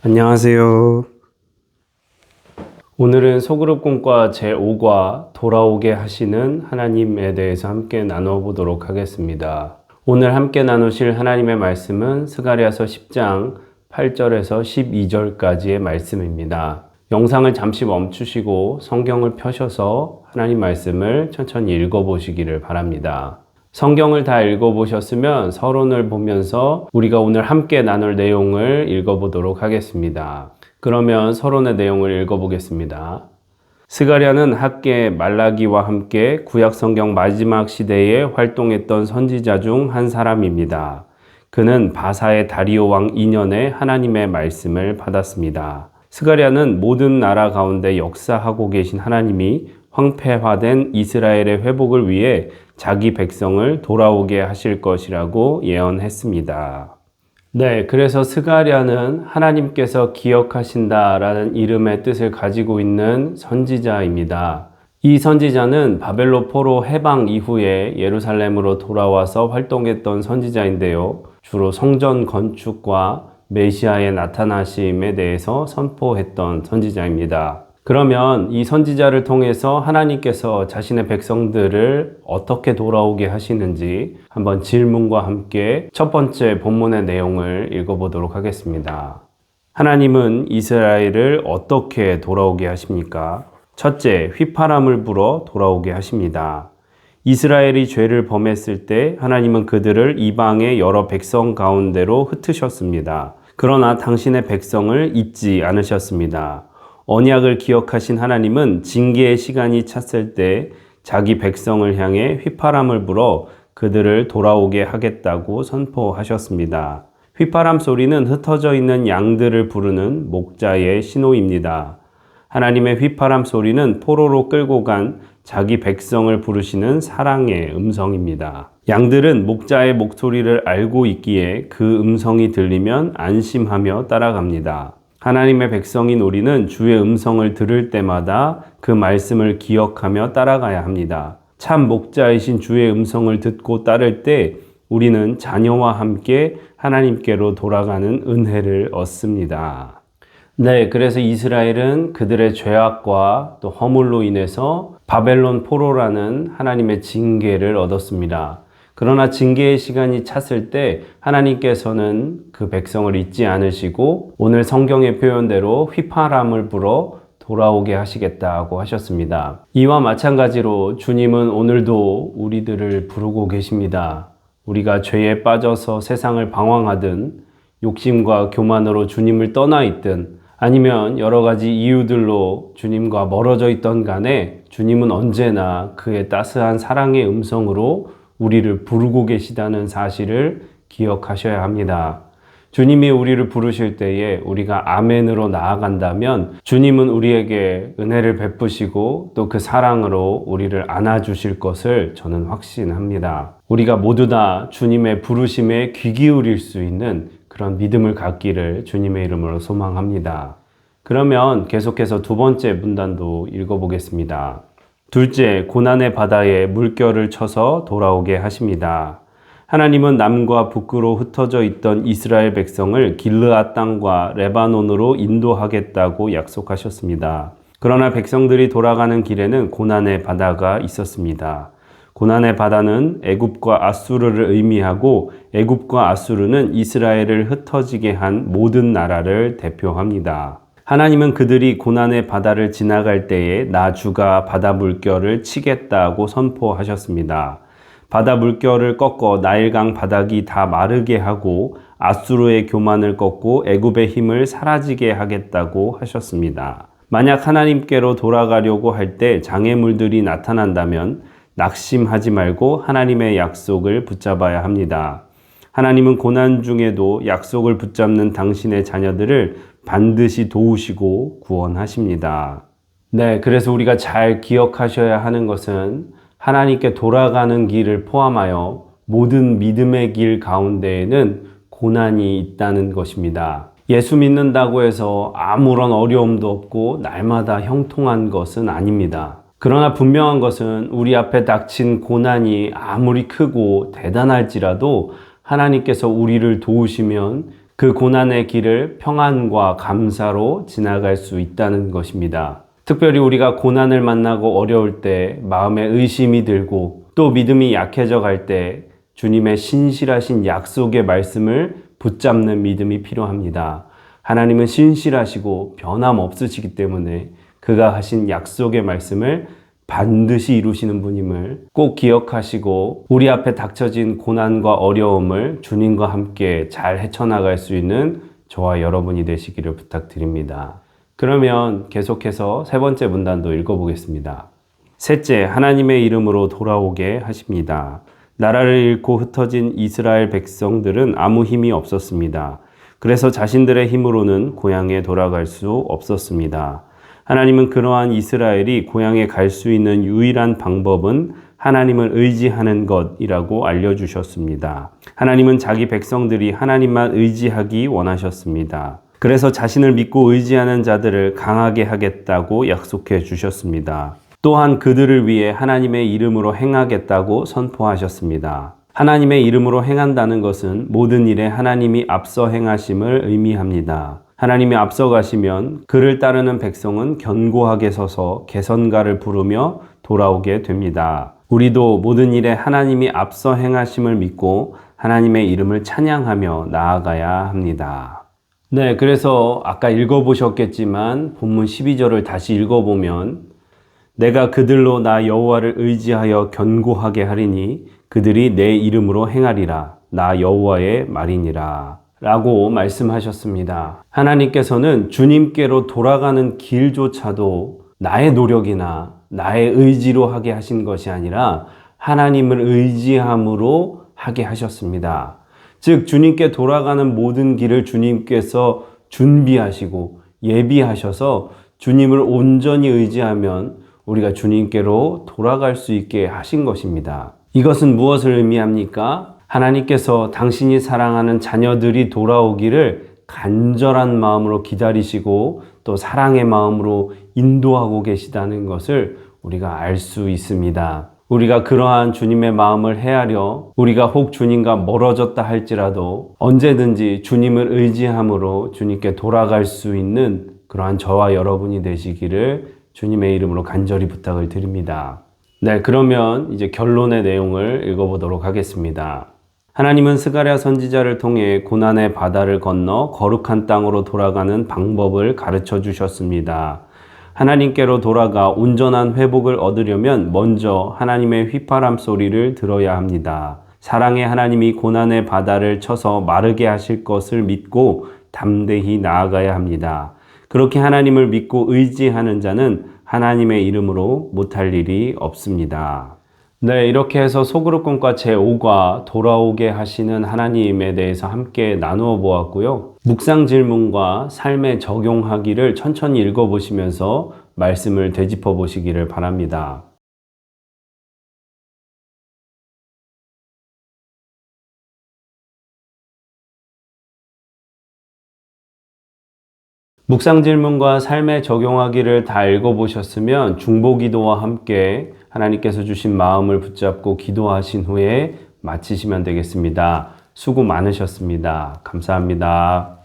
안녕하세요. 오늘은 소그룹 공과 제5과 돌아오게 하시는 하나님에 대해서 함께 나눠보도록 하겠습니다. 오늘 함께 나누실 하나님의 말씀은 스가리아서 10장 8절에서 12절까지의 말씀입니다. 영상을 잠시 멈추시고 성경을 펴셔서 하나님 말씀을 천천히 읽어보시기를 바랍니다. 성경을 다 읽어보셨으면 서론을 보면서 우리가 오늘 함께 나눌 내용을 읽어보도록 하겠습니다. 그러면 서론의 내용을 읽어보겠습니다. 스가랴는 학계 말라기와 함께 구약 성경 마지막 시대에 활동했던 선지자 중 한 사람입니다. 그는 바사의 다리오 왕 2년에 하나님의 말씀을 받았습니다. 스가랴는 모든 나라 가운데 역사하고 계신 하나님이 황폐화된 이스라엘의 회복을 위해 자기 백성을 돌아오게 하실 것이라고 예언했습니다. 네, 그래서 스가랴는 하나님께서 기억하신다라는 이름의 뜻을 가지고 있는 선지자입니다. 이 선지자는 바벨로 포로 해방 이후에 예루살렘으로 돌아와서 활동했던 선지자인데요. 주로 성전 건축과 메시아의 나타나심에 대해서 선포했던 선지자입니다. 그러면 이 선지자를 통해서 하나님께서 자신의 백성들을 어떻게 돌아오게 하시는지 한번 질문과 함께 첫 번째 본문의 내용을 읽어보도록 하겠습니다. 하나님은 이스라엘을 어떻게 돌아오게 하십니까? 첫째, 휘파람을 불어 돌아오게 하십니다. 이스라엘이 죄를 범했을 때 하나님은 그들을 이방의 여러 백성 가운데로 흩으셨습니다. 그러나 당신의 백성을 잊지 않으셨습니다. 언약을 기억하신 하나님은 징계의 시간이 찼을 때 자기 백성을 향해 휘파람을 불어 그들을 돌아오게 하겠다고 선포하셨습니다. 휘파람 소리는 흩어져 있는 양들을 부르는 목자의 신호입니다. 하나님의 휘파람 소리는 포로로 끌고 간 자기 백성을 부르시는 사랑의 음성입니다. 양들은 목자의 목소리를 알고 있기에 그 음성이 들리면 안심하며 따라갑니다. 하나님의 백성인 우리는 주의 음성을 들을 때마다 그 말씀을 기억하며 따라가야 합니다. 참 목자이신 주의 음성을 듣고 따를 때 우리는 자녀와 함께 하나님께로 돌아가는 은혜를 얻습니다. 네, 그래서 이스라엘은 그들의 죄악과 또 허물로 인해서 바벨론 포로라는 하나님의 징계를 얻었습니다. 그러나 징계의 시간이 찼을 때 하나님께서는 그 백성을 잊지 않으시고 오늘 성경의 표현대로 휘파람을 불어 돌아오게 하시겠다고 하셨습니다. 이와 마찬가지로 주님은 오늘도 우리들을 부르고 계십니다. 우리가 죄에 빠져서 세상을 방황하든 욕심과 교만으로 주님을 떠나 있든 아니면 여러 가지 이유들로 주님과 멀어져 있던 간에 주님은 언제나 그의 따스한 사랑의 음성으로 우리를 부르고 계시다는 사실을 기억하셔야 합니다. 주님이 우리를 부르실 때에 우리가 아멘으로 나아간다면 주님은 우리에게 은혜를 베푸시고 또 그 사랑으로 우리를 안아주실 것을 저는 확신합니다. 우리가 모두 다 주님의 부르심에 귀 기울일 수 있는 그런 믿음을 갖기를 주님의 이름으로 소망합니다. 그러면 계속해서 두 번째 문단도 읽어보겠습니다. 둘째, 고난의 바다에 물결을 쳐서 돌아오게 하십니다. 하나님은 남과 북으로 흩어져 있던 이스라엘 백성을 길르앗 땅과 레바논으로 인도하겠다고 약속하셨습니다. 그러나 백성들이 돌아가는 길에는 고난의 바다가 있었습니다. 고난의 바다는 애굽과 아수르를 의미하고 애굽과 아수르는 이스라엘을 흩어지게 한 모든 나라를 대표합니다. 하나님은 그들이 고난의 바다를 지나갈 때에 나 주가 바다 물결을 치겠다고 선포하셨습니다. 바다 물결을 꺾어 나일강 바닥이 다 마르게 하고 아수르의 교만을 꺾고 애굽의 힘을 사라지게 하겠다고 하셨습니다. 만약 하나님께로 돌아가려고 할 때 장애물들이 나타난다면 낙심하지 말고 하나님의 약속을 붙잡아야 합니다. 하나님은 고난 중에도 약속을 붙잡는 당신의 자녀들을 반드시 도우시고 구원하십니다. 네, 그래서 우리가 잘 기억하셔야 하는 것은 하나님께 돌아가는 길을 포함하여 모든 믿음의 길 가운데에는 고난이 있다는 것입니다. 예수 믿는다고 해서 아무런 어려움도 없고 날마다 형통한 것은 아닙니다. 그러나 분명한 것은 우리 앞에 닥친 고난이 아무리 크고 대단할지라도 하나님께서 우리를 도우시면 그 고난의 길을 평안과 감사로 지나갈 수 있다는 것입니다. 특별히 우리가 고난을 만나고 어려울 때 마음에 의심이 들고 또 믿음이 약해져 갈 때 주님의 신실하신 약속의 말씀을 붙잡는 믿음이 필요합니다. 하나님은 신실하시고 변함없으시기 때문에 그가 하신 약속의 말씀을 반드시 이루시는 분임을 꼭 기억하시고 우리 앞에 닥쳐진 고난과 어려움을 주님과 함께 잘 헤쳐나갈 수 있는 저와 여러분이 되시기를 부탁드립니다. 그러면 계속해서 세 번째 문단도 읽어보겠습니다. 셋째, 하나님의 이름으로 돌아오게 하십니다. 나라를 잃고 흩어진 이스라엘 백성들은 아무 힘이 없었습니다. 그래서 자신들의 힘으로는 고향에 돌아갈 수 없었습니다. 하나님은 그러한 이스라엘이 고향에 갈 수 있는 유일한 방법은 하나님을 의지하는 것이라고 알려주셨습니다. 하나님은 자기 백성들이 하나님만 의지하기 원하셨습니다. 그래서 자신을 믿고 의지하는 자들을 강하게 하겠다고 약속해 주셨습니다. 또한 그들을 위해 하나님의 이름으로 행하겠다고 선포하셨습니다. 하나님의 이름으로 행한다는 것은 모든 일에 하나님이 앞서 행하심을 의미합니다. 하나님이 앞서 가시면 그를 따르는 백성은 견고하게 서서 개선가를 부르며 돌아오게 됩니다. 우리도 모든 일에 하나님이 앞서 행하심을 믿고 하나님의 이름을 찬양하며 나아가야 합니다. 네, 그래서 아까 읽어보셨겠지만 본문 12절을 다시 읽어보면 내가 그들로 나 여호와를 의지하여 견고하게 하리니 그들이 내 이름으로 행하리라 나 여호와의 말이니라 라고 말씀하셨습니다. 하나님께서는 주님께로 돌아가는 길조차도 나의 노력이나 나의 의지로 하게 하신 것이 아니라 하나님을 의지함으로 하게 하셨습니다. 즉, 주님께 돌아가는 모든 길을 주님께서 준비하시고 예비하셔서 주님을 온전히 의지하면 우리가 주님께로 돌아갈 수 있게 하신 것입니다. 이것은 무엇을 의미합니까? 하나님께서 당신이 사랑하는 자녀들이 돌아오기를 간절한 마음으로 기다리시고 또 사랑의 마음으로 인도하고 계시다는 것을 우리가 알 수 있습니다. 우리가 그러한 주님의 마음을 헤아려 우리가 혹 주님과 멀어졌다 할지라도 언제든지 주님을 의지함으로 주님께 돌아갈 수 있는 그러한 저와 여러분이 되시기를 주님의 이름으로 간절히 부탁을 드립니다. 네, 그러면 이제 결론의 내용을 읽어보도록 하겠습니다. 하나님은 스가랴 선지자를 통해 고난의 바다를 건너 거룩한 땅으로 돌아가는 방법을 가르쳐 주셨습니다. 하나님께로 돌아가 온전한 회복을 얻으려면 먼저 하나님의 휘파람 소리를 들어야 합니다. 사랑의 하나님이 고난의 바다를 쳐서 마르게 하실 것을 믿고 담대히 나아가야 합니다. 그렇게 하나님을 믿고 의지하는 자는 하나님의 이름으로 못할 일이 없습니다. 네, 이렇게 해서 소그룹권과 제5과 돌아오게 하시는 하나님에 대해서 함께 나누어 보았고요. 묵상 질문과 삶에 적용하기를 천천히 읽어보시면서 말씀을 되짚어 보시기를 바랍니다. 묵상 질문과 삶에 적용하기를 다 읽어보셨으면 중보 기도와 함께 하나님께서 주신 마음을 붙잡고 기도하신 후에 마치시면 되겠습니다. 수고 많으셨습니다. 감사합니다.